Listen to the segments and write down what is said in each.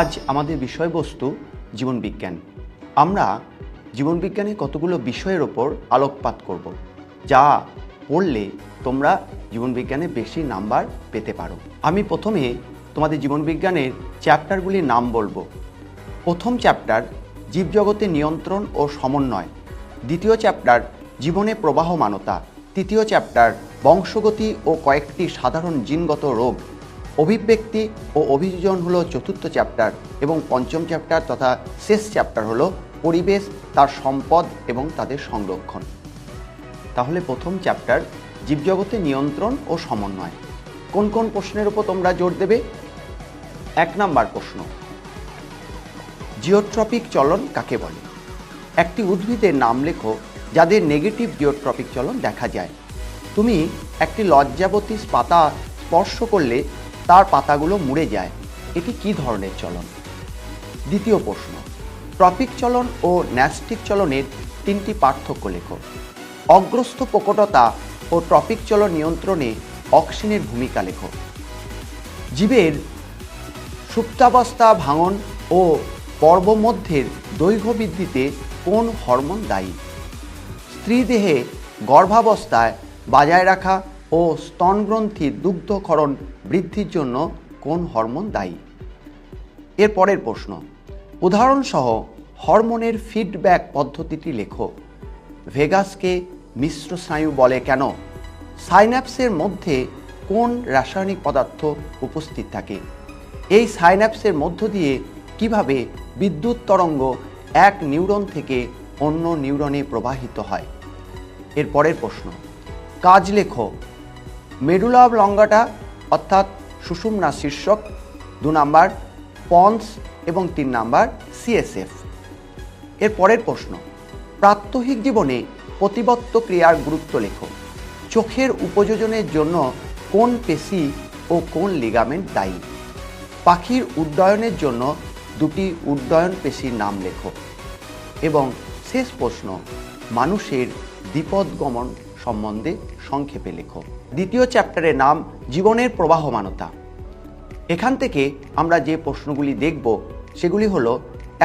আজ আমাদের বিষয়বস্তু জীবনবিজ্ঞান। আমরা জীবনবিজ্ঞানে কতগুলো বিষয়ের ওপর আলোকপাত করব, যা পড়লে তোমরা জীবনবিজ্ঞানে বেশি নাম্বার পেতে পারো। আমি প্রথমে তোমাদের জীবনবিজ্ঞানের চ্যাপ্টারগুলির নাম বলব। প্রথম চ্যাপ্টার, জীবজগতে নিয়ন্ত্রণ ও সমন্বয়। দ্বিতীয় চ্যাপ্টার, জীবনে প্রবাহমানতা। তৃতীয় চ্যাপ্টার, বংশগতি ও কয়েকটি সাধারণ জিনগত রোগ। অভিব্যক্তি ও অভিযোজন হলো চতুর্থ চ্যাপ্টার এবং পঞ্চম চ্যাপ্টার তথা শেষ চ্যাপ্টার হলো পরিবেশ, তার সম্পদ এবং তাদের সংরক্ষণ। তাহলে প্রথম চ্যাপ্টার জীবজগতে নিয়ন্ত্রণ ও সমন্বয়। কোন কোন প্রশ্নের উপর তোমরা জোর দেবে? এক নাম্বার প্রশ্ন, জিওট্রপিক চলন কাকে বলে? একটি উদ্ভিদের নাম লেখো যাদের নেগেটিভ জিওট্রপিক চলন দেখা যায়। তুমি একটি লজ্জাবতী পাতা স্পর্শ করলে তার পাতাগুলো মুড়ে যায়। এটি কি ধরনের চলন? দ্বিতীয় প্রশ্ন, ট্রপিক চলন ও ন্যাস্টিক চলনের তিনটি পার্থক্য লেখো। অগ্রস্থ প্রকটতা ও ট্রপিক চলন নিয়ন্ত্রণে অক্সিনের ভূমিকা লেখো। জীবের সুপ্তাবস্থা ভাঙন ও পর্বমধ্যের দৈর্ঘ্য বৃদ্ধিতে কোন হরমোন দায়ী? স্ত্রীদেহে গর্ভাবস্থায় বজায় রাখা ও স্তনগ্রন্থির দুগ্ধক্ষরণ বৃদ্ধির জন্য কোন হরমোন দায়ী? এর পরের প্রশ্ন। উদাহরণসহ হরমোনের ফিডব্যাক পদ্ধতিটি লেখো। ভেগাসকে মিশ্র স্নায়ু বলে কেন? সাইন্যাপসের মধ্যে কোন রাসায়নিক পদার্থ উপস্থিত থাকে? এই সাইন্যাপসের মধ্য দিয়ে কীভাবে বিদ্যুৎ তরঙ্গ এক নিউরন থেকে অন্য নিউরনে প্রবাহিত হয়? এর পরের প্রশ্ন। কাজ লেখো। মেডুলা লঙ্গাটা, অর্থাৎ সুষুম্না শীর্ষক, দু নাম্বার, পন্স এবং তিন নাম্বার সিএসএফ এর পরের প্রশ্ন, প্রাত্যহিক জীবনে প্রতিবত্ত ক্রিয়ার গুরুত্ব লেখো। চোখের উপযোজনের জন্য কোন পেশি ও কোন লিগামেন্ট দায়ী? পাখির উড্ডয়নের জন্য দুটি উড্ডয়ন পেশির নাম লেখো। এবং শেষ প্রশ্ন, মানুষের বিপদগমন সম্বন্ধে সংক্ষেপে লেখো। দ্বিতীয় চ্যাপ্টারের নাম জীবনের প্রবাহমানতা। এখান থেকে আমরা যে প্রশ্নগুলি দেখব, সেগুলি হলো,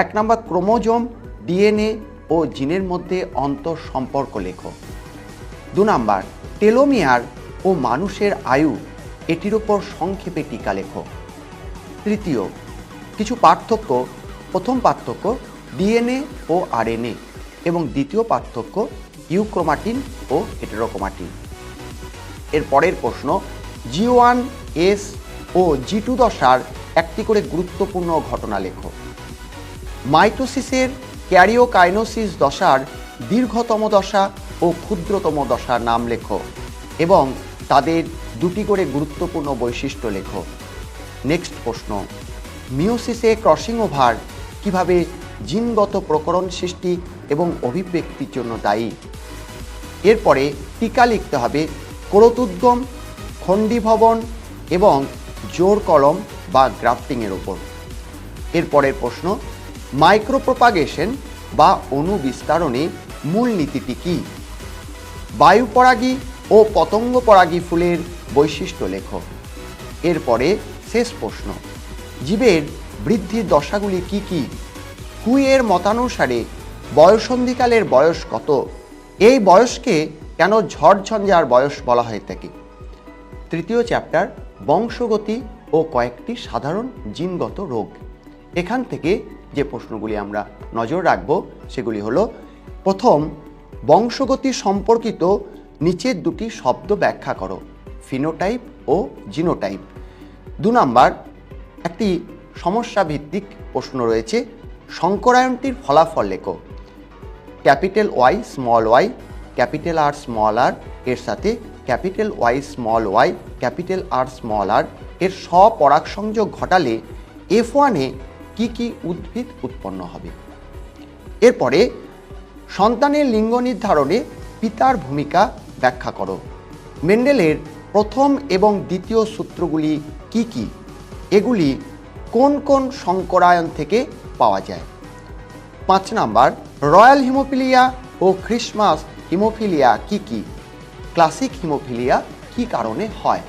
এক নম্বর ক্রোমোজোম, ডিএনএ ও জিনের মধ্যে অন্তর সম্পর্ক লেখো। দু নাম্বার, টেলোমিয়ার ও মানুষের আয়ু, এটির ওপর সংক্ষেপে টিকা লেখো। তৃতীয়, কিছু পার্থক্য, প্রথম পার্থক্য, ডিএনএ ও আরএনএ এবং দ্বিতীয় পার্থক্য, ইউক্রোমাটিন ও হেটেরোক্রোমাটিন। এর পরের প্রশ্ন জি ওয়ান এস ও জি টু দশার একটি করে গুরুত্বপূর্ণ ঘটনা লেখো। মাইটোসিসের ক্যারিওকাইনোসিস দশার দীর্ঘতম দশা ও ক্ষুদ্রতম দশার নাম লেখো এবং তাদের দুটি করে গুরুত্বপূর্ণ বৈশিষ্ট্য লেখো। নেক্সট প্রশ্ন মিওসিসে ক্রসিং ওভার কীভাবে জিনগত প্রকরণ সৃষ্টি এবং অভিব্যক্তির জন্য দায়ী? এরপরে টিকা লিখতে হবে করতুদ্গম, খণ্ডীভবন এবং জোর কলম বা গ্রাফটিংয়ের ওপর। এরপরের প্রশ্ন, মাইক্রোপ্রোপাগেশন বা অণু বিস্তারণে মূল নীতিটি কী? বায়ুপরাগী ও পতঙ্গ পরাগী ফুলের বৈশিষ্ট্য লেখ। এরপরে শেষ প্রশ্ন, জীবের বৃদ্ধির দশাগুলি কি কি? হুইয়ের মতানুসারে বয়সন্ধিকালের বয়স কত? এই বয়সকে কেন ঝড়ঝঞ্ঝার বয়স বলা হয়ে থাকে তৃতীয় চ্যাপ্টার বংশগতি ও কয়েকটি সাধারণ জিনগত রোগ। এখান থেকে যে প্রশ্নগুলি আমরা নজর রাখব, সেগুলি হলো, প্রথম, বংশগতি সম্পর্কিত নিচের দুটি শব্দ ব্যাখ্যা করো ফিনোটাইপ ও জিনোটাইপ দু নাম্বার, একটি সমস্যা ভিত্তিক প্রশ্ন রয়েছে, শঙ্করায়নটির ফলাফল লেখো। Capital Y small Y, capital R small R এর সাথে capital Y small Y, capital R small R এর স্বপরাগ সংযোগ ঘটালে এফ ওয়ানে কী কী উদ্ভিদ উৎপন্ন হবে? এরপরে সন্তানের লিঙ্গ নির্ধারণে পিতার ভূমিকা ব্যাখ্যা করো। মেন্ডেলের প্রথম এবং দ্বিতীয় সূত্রগুলি কি কি? এগুলি কোন কোন শঙ্করায়ন থেকে পাওয়া যায়? পাঁচ নাম্বার রয়্যাল হিমোফিলিয়া ও খ্রিসমাস হিমোফিলিয়া কি কি? ক্লাসিক হিমোফিলিয়া কি কারণে হয়?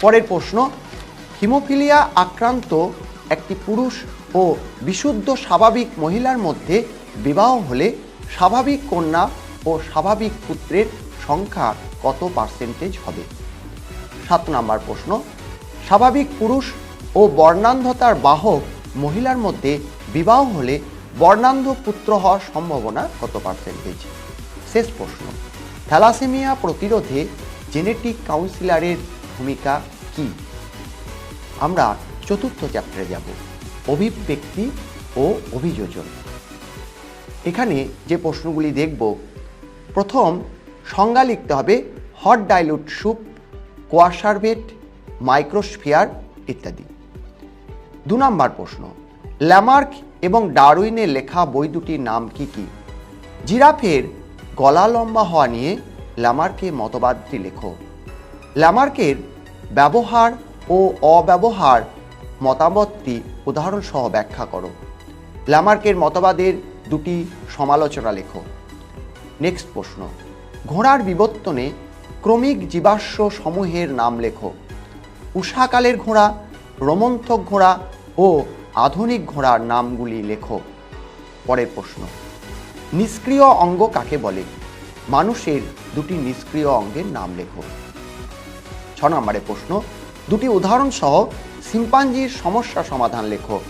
পরের প্রশ্ন, হিমোফিলিয়া আক্রান্ত একটি পুরুষ ও বিশুদ্ধ স্বাভাবিক মহিলার মধ্যে বিবাহ হলে স্বাভাবিক কন্যা ও স্বাভাবিক পুত্রের সংখ্যা কত পার্সেন্টেজ হবে? সাত নম্বর প্রশ্ন, স্বাভাবিক পুরুষ ও বর্ণান্ধতার বাহক মহিলার মধ্যে বিবাহ হলে বর্ণান্ধ পুত্র হওয়ার সম্ভাবনা কত পার্সেন্টেজ শেষ প্রশ্ন, থ্যালাসেমিয়া প্রতিরোধে জেনেটিক কাউন্সিলারের ভূমিকা কি? আমরা চতুর্থ চ্যাপ্টারে যাব, অভিব্যক্তি ও অভিযোজন। এখানে যে প্রশ্নগুলি দেখব, প্রথম সংজ্ঞা লিখতে হবে হট ডাইলুট স্যুপ কোয়াশারবেট মাইক্রোস্ফিয়ার ইত্যাদি। দু নম্বর প্রশ্ন, ল্যামার্ক এবং ডারউইনের লেখা বই দুটির নাম কি কি? জিরাফের গলা লম্বা হওয়া নিয়ে ল্যামার্কে মতবাদটি লেখো। ল্যামার্কের ব্যবহার ও অব্যবহার মতামতটি উদাহরণসহ ব্যাখ্যা করো। ল্যামার্কের মতবাদের দুটি সমালোচনা লেখো। নেক্সট প্রশ্ন। ঘোড়ার বিবর্তনে ক্রমিক জীবাশ্ম সমূহের নাম লেখো। উষাকালের ঘোড়া, রোমন্থক ঘোড়া ও আধুনিক ঘোড়ার নামগুলি লেখো। পরের প্রশ্ন, নিষ্ক্রিয় অঙ্গ কাকে বলে? মানুষের দুটি নিষ্ক্রিয় অঙ্গের নাম লেখো। ছ নম্বরের প্রশ্ন, দুটি উদাহরণ সহ সিম্পাঞ্জির সমস্যা সমাধান লেখো।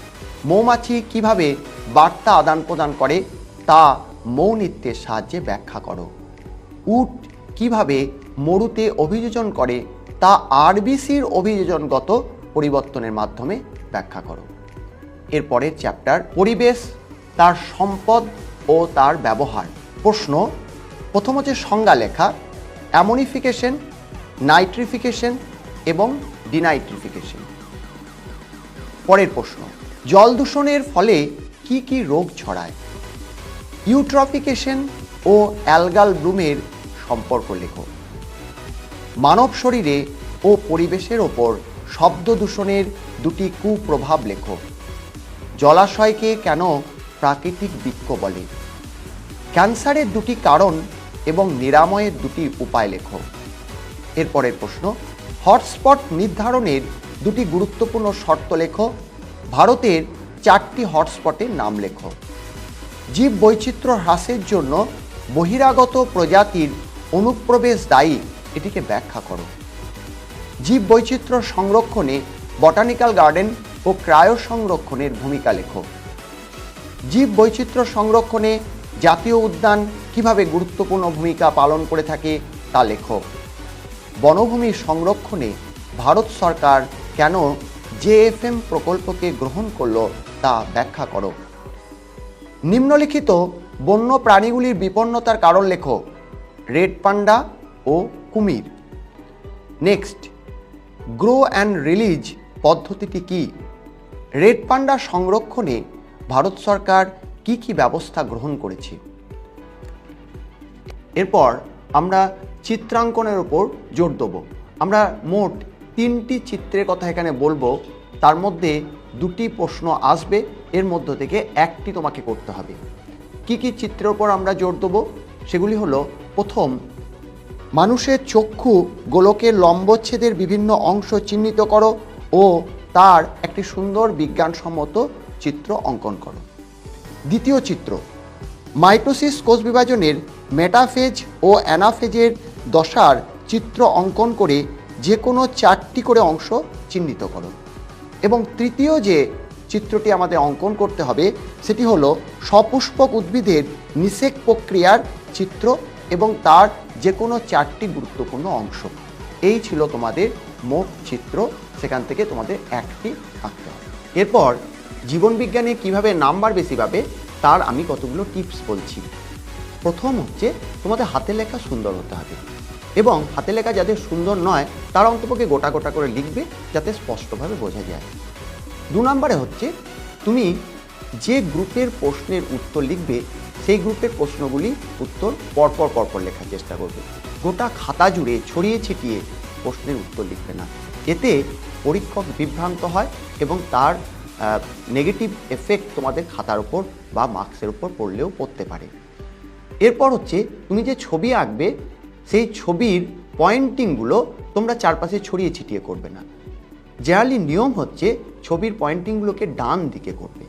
মৌমাছি কীভাবে বার্তা আদান প্রদান করে? তা মৌ মৌনিত্যের সাহায্যে ব্যাখ্যা করো। উট কীভাবে মরুতে অভিযোজন করে? তা আরবিসির অভিযোজনগত পরিবর্তনের মাধ্যমে ব্যাখ্যা করো। এরপরের চ্যাপ্টার পরিবেশ, তার সম্পদ ও তার ব্যবহার। প্রশ্ন, প্রথম হচ্ছে সংজ্ঞা লেখা অ্যামোনিফিকেশন নাইট্রিফিকেশন এবং ডিনাইট্রিফিকেশন। পরের প্রশ্ন, জল দূষণের ফলে কি কি রোগ ছড়ায়? ইউট্রফিকেশন ও অ্যালগাল ব্লুমের সম্পর্ক লেখো। মানব শরীরে ও পরিবেশের ওপর শব্দ দূষণের দুটি কুপ্রভাব লেখো। জলাশয়কে কেন প্রাকৃতিক বৃক্ষ বলে? ক্যান্সারের দুটি কারণ এবং নিরাময়ের দুটি উপায় লেখো। এরপরের প্রশ্ন, হটস্পট নির্ধারণের দুটি গুরুত্বপূর্ণ শর্ত লেখো। ভারতের চারটি হটস্পটের নাম লেখো। জীব বৈচিত্র্য হ্রাসের জন্য বহিরাগত প্রজাতির অনুপ্রবেশ দায়ী এটিকে ব্যাখ্যা করো। জীব বৈচিত্র্য সংরক্ষণে বটানিক্যাল গার্ডেন ও ক্রায় সংরক্ষণের ভূমিকা লেখো জীব বৈচিত্র্য সংরক্ষণে জাতীয় উদ্যান কীভাবে গুরুত্বপূর্ণ ভূমিকা পালন করে থাকে তা লেখো বনভূমি সংরক্ষণে ভারত সরকার কেন জেএফএম প্রকল্পকে গ্রহণ করল তা ব্যাখ্যা করো। নিম্নলিখিত বন্য প্রাণীগুলির বিপন্নতার কারণ লেখো। রেড পান্ডা ও কুমির। নেক্সট, গ্রো অ্যান্ড রিলিজ পদ্ধতিটি কি? রেড পান্ডা সংরক্ষণে ভারত সরকার কি কি ব্যবস্থা গ্রহণ করেছে? এরপর আমরা চিত্রাঙ্কনের ওপর জোর দেবো। আমরা মোট তিনটি চিত্রের কথা এখানে বলব। তার মধ্যে দুটি প্রশ্ন আসবে, এর মধ্য থেকে একটি তোমাকে করতে হবে। কি কি চিত্রের ওপর আমরা জোর দেবো? সেগুলি হলো, প্রথম, মানুষের চক্ষু গোলকের লম্বচ্ছেদের বিভিন্ন অংশ চিহ্নিত করো ও তার একটি সুন্দর বিজ্ঞানসম্মত চিত্র অঙ্কন করো। দ্বিতীয় চিত্র, মাইটোসিস কোষ বিভাজনের মেটাফেজ ও অ্যানাফেজের দশার চিত্র অঙ্কন করে যে কোনো চারটি করে অংশ চিহ্নিত করো। এবং তৃতীয় যে চিত্রটি আমাদের অঙ্কন করতে হবে, সেটি হলো সপুষ্পক উদ্ভিদের নিষেক প্রক্রিয়ার চিত্র এবং তার যে কোনো চারটি গুরুত্বপূর্ণ অংশ। এই ছিল তোমাদের মোট চিত্র। সেখান থেকে তোমাদের একটি আঁকতে হবে। এরপর জীবনবিজ্ঞানে কীভাবে নাম্বার বেশি পাবে, তার আমি কতগুলো টিপস বলছি। প্রথম হচ্ছে তোমাদের হাতে লেখা সুন্দর হতে হবে এবং হাতে লেখা যাদের সুন্দর নয়, তারা অন্তপক্ষে গোটা গোটা করে লিখবে যাতে স্পষ্টভাবে বোঝা যায়। দু নম্বরে হচ্ছে তুমি যে গ্রুপের প্রশ্নের উত্তর লিখবে, সেই গ্রুপের প্রশ্নগুলি উত্তর পরপর পরপর লেখার চেষ্টা করবে। গোটা খাতা জুড়ে ছড়িয়ে ছিটিয়ে প্রশ্নের উত্তর লিখবে না। এতে পরীক্ষক বিভ্রান্ত হয় এবং তার নেগেটিভ এফেক্ট তোমাদের খাতার উপর বা মার্কসের উপর পড়লেও পড়তে পারে। এরপর হচ্ছে, তুমি যে ছবি আঁকবে, সেই ছবির পয়েন্টিংগুলো তোমরা চারপাশে ছড়িয়ে ছিটিয়ে করবে না। জেনারেলি নিয়ম হচ্ছে, ছবির পয়েন্টিংগুলোকে ডান দিকে করবে।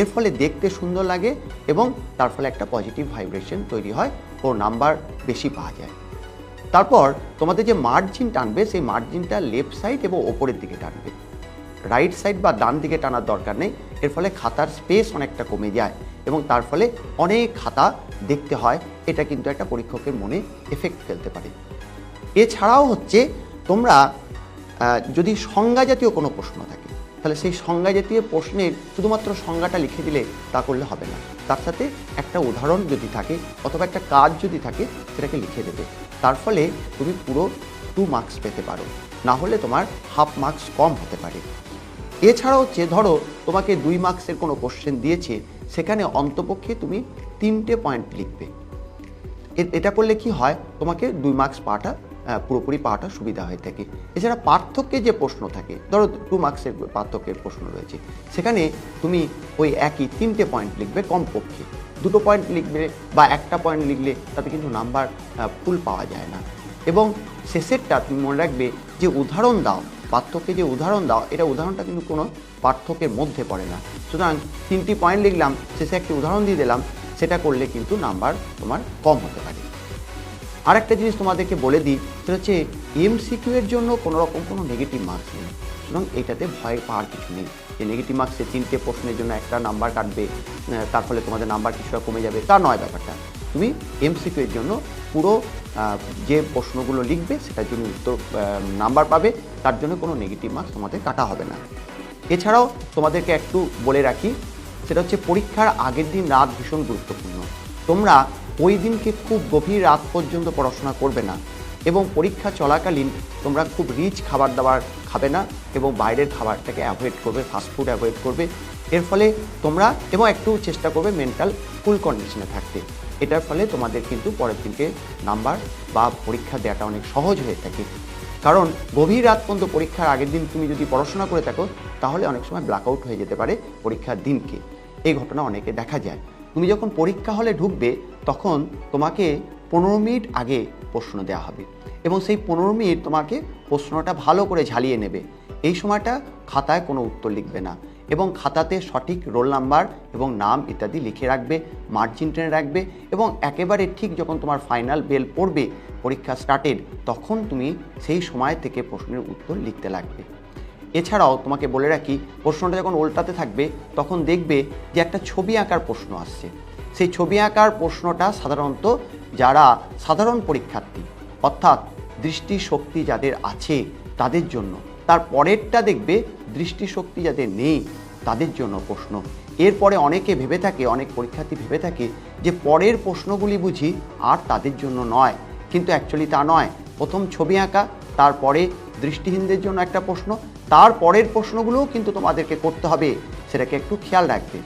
এর ফলে দেখতে সুন্দর লাগে এবং তার ফলে একটা পজিটিভ ভাইব্রেশন তৈরি হয় ও নাম্বার বেশি পাওয়া যায়। তারপর তোমাদের যে মার্জিন টানবে, সেই মার্জিনটা লেফট সাইড এবং ওপরের দিকে টানবে। রাইট সাইড বা ডান দিকে টানার দরকার নেই, এর ফলে খাতার স্পেস অনেকটা কমে যায় এবং তার ফলে অনেক খাতা দেখতে হয়, এটা কিন্তু একটা পরীক্ষকের মনে এফেক্ট ফেলতে পারে। এছাড়াও হচ্ছে তোমরা যদি সংজ্ঞা জাতীয় কোনো প্রশ্ন থাকে তাহলে সেই সংজ্ঞা জাতীয় প্রশ্নের শুধুমাত্র সংজ্ঞাটা লিখে দিলে তা করলে হবে না। তার সাথে একটা উদাহরণ যদি থাকে অথবা একটা কাজ যদি থাকে সেটাকে লিখে দেবে। তার ফলে তুমি পুরো টু মার্কস পেতে পারো। না হলে তোমার হাফ মার্কস কম হতে পারে। এছাড়া হচ্ছে ধরো তোমাকে দুই মার্কসের কোনো কোশ্চেন দিয়েছে সেখানে অন্তপক্ষে তুমি তিনটে পয়েন্ট লিখবে। এটা করলে কি হয়? তোমাকে দুই মার্কস আহ, পুরোপুরি পাওয়াটা সুবিধা হয়ে থাকে। এছাড়া পার্থক্যে যে প্রশ্ন থাকে, ধরো টু মার্কসের পার্থক্যের প্রশ্ন রয়েছে। সেখানে তুমি ওই একই তিনটে পয়েন্ট লিখবে কমপক্ষে। দুটো পয়েন্ট লিখবে বা একটা পয়েন্ট লিখলে তাতে কিন্তু নাম্বার ফুল পাওয়া যায় না। এবং শেষেরটা তুমি মনে রাখবে যে উদাহরণ দাও, পার্থক্যে যে উদাহরণ দাও, এটা উদাহরণটা কিন্তু কোনো পার্থক্যের মধ্যে পড়ে না। সুতরাং তিনটি পয়েন্ট লিখলাম, শেষে একটি উদাহরণ দিয়ে দিলাম, সেটা করলে কিন্তু নাম্বার তোমার কম হতে পারে। আর একটা জিনিস তোমাদেরকে বলে দিই, সেটা হচ্ছে এমসিকিউ এর জন্য কোনো রকম কোনো নেগেটিভ মার্কস নেই। সুতরাং এটাতে ভয় পাওয়ার কিছু নেই। যে নেগেটিভ মার্কসে তিনটে প্রশ্নের জন্য একটা নাম্বার কাটবে তার ফলে তোমাদের নাম্বার কিছুটা কমে যাবে। তা নয় ব্যাপারটা। তুমি এমসিকিউ এর জন্য পুরো যে প্রশ্নগুলো লিখবে, সেটার জন্য উত্তর নাম্বার পাবে, তার জন্য কোনো নেগেটিভ মার্কস তোমাদের কাটা হবে না। এছাড়াও তোমাদেরকে একটু বলে রাখি, সেটা হচ্ছে পরীক্ষার আগের দিন রাত ভীষণ গুরুত্বপূর্ণ। তোমরা ওই দিনকে খুব গভীর রাত পর্যন্ত পড়াশোনা করবে না এবং পরীক্ষা চলাকালীন তোমরা খুব রিচ খাবার দাবার খাবে না এবং বাইরের খাবারটাকে অ্যাভয়েড করবে ফাস্টফুড অ্যাভয়েড করবে। এর ফলে তোমরা এবং একটু চেষ্টা করবে মেন্টাল ফুল কন্ডিশনে থাকতে। এটার ফলে তোমাদের কিন্তু পরের দিনকে নাম্বার বা পরীক্ষা দেওয়াটা অনেক সহজ হয়ে থাকে। কারণ গভীর রাত পর্যন্ত পরীক্ষার আগের দিন তুমি যদি পড়াশোনা করে থাকো, তাহলে অনেক সময় ব্ল্যাকআউট হয়ে যেতে পারে পরীক্ষার দিনকে। এই ঘটনা অনেকে দেখা যায়। তুমি যখন পরীক্ষা হলে ঢুকবে, তখন তোমাকে পনেরো মিনিট আগে প্রশ্ন দেওয়া হবে এবং সেই পনেরো মিনিট তোমাকে প্রশ্নটা ভালো করে ঝালিয়ে নেবে। এই সময়টা খাতায় কোনো উত্তর লিখবে না এবং খাতাতে সঠিক রোল নাম্বার এবং নাম ইত্যাদি লিখে রাখবে, মার্জিন টেনে রাখবে এবং একেবারে ঠিক যখন তোমার ফাইনাল বেল পড়বে, পরীক্ষা স্টার্টেড তখন তুমি সেই সময় থেকে প্রশ্নের উত্তর লিখতে লাগবে। এছাড়াও তোমাকে বলে রাখি, প্রশ্নটা যখন উল্টাতে থাকবে, তখন দেখবে যে একটা ছবি আঁকার প্রশ্ন আসছে। সেই ছবি আঁকার প্রশ্নটা সাধারণত যারা সাধারণ পরীক্ষার্থী, অর্থাৎ দৃষ্টিশক্তি যাদের আছে তাদের জন্য, তার পরেরটা দেখবে দৃষ্টিশক্তি যাদের নেই তাদের জন্য প্রশ্ন। এরপরে অনেকে ভেবে থাকে, অনেক পরীক্ষার্থী ভেবে থাকে যে পরের প্রশ্নগুলি বুঝি আর তাদের জন্য নয়। কিন্তু অ্যাকচুয়ালি তা নয়। প্রথম ছবি আঁকা, তারপরে দৃষ্টিহীনদের জন্য একটা প্রশ্ন তার পরের প্রশ্নগুলোও কিন্তু তোমাদেরকে করতে হবে, সেটাকে একটু খেয়াল রাখবে।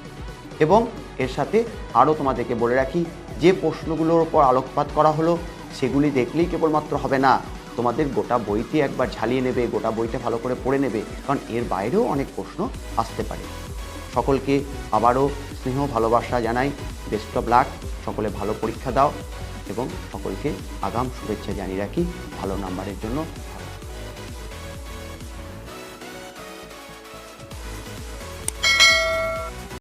এবং এর সাথে আরও তোমাদেরকে বলে রাখি, যে প্রশ্নগুলোর ওপর আলোকপাত করা হলো, সেগুলি দেখলেই কেবলমাত্র হবে না। তোমাদের গোটা বইটি একবার ঝালিয়ে নেবে, গোটা বইটা ভালো করে পড়ে নেবে, কারণ এর বাইরেও অনেক প্রশ্ন আসতে পারে। সকলকে আবারও স্নেহ, ভালোবাসা জানাই বেস্ট অফ লাক সকলে ভালো পরীক্ষা দাও, এবং সকলকে আগাম শুভেচ্ছা জানিয়ে রাখি, ভালো নাম্বারের জন্য।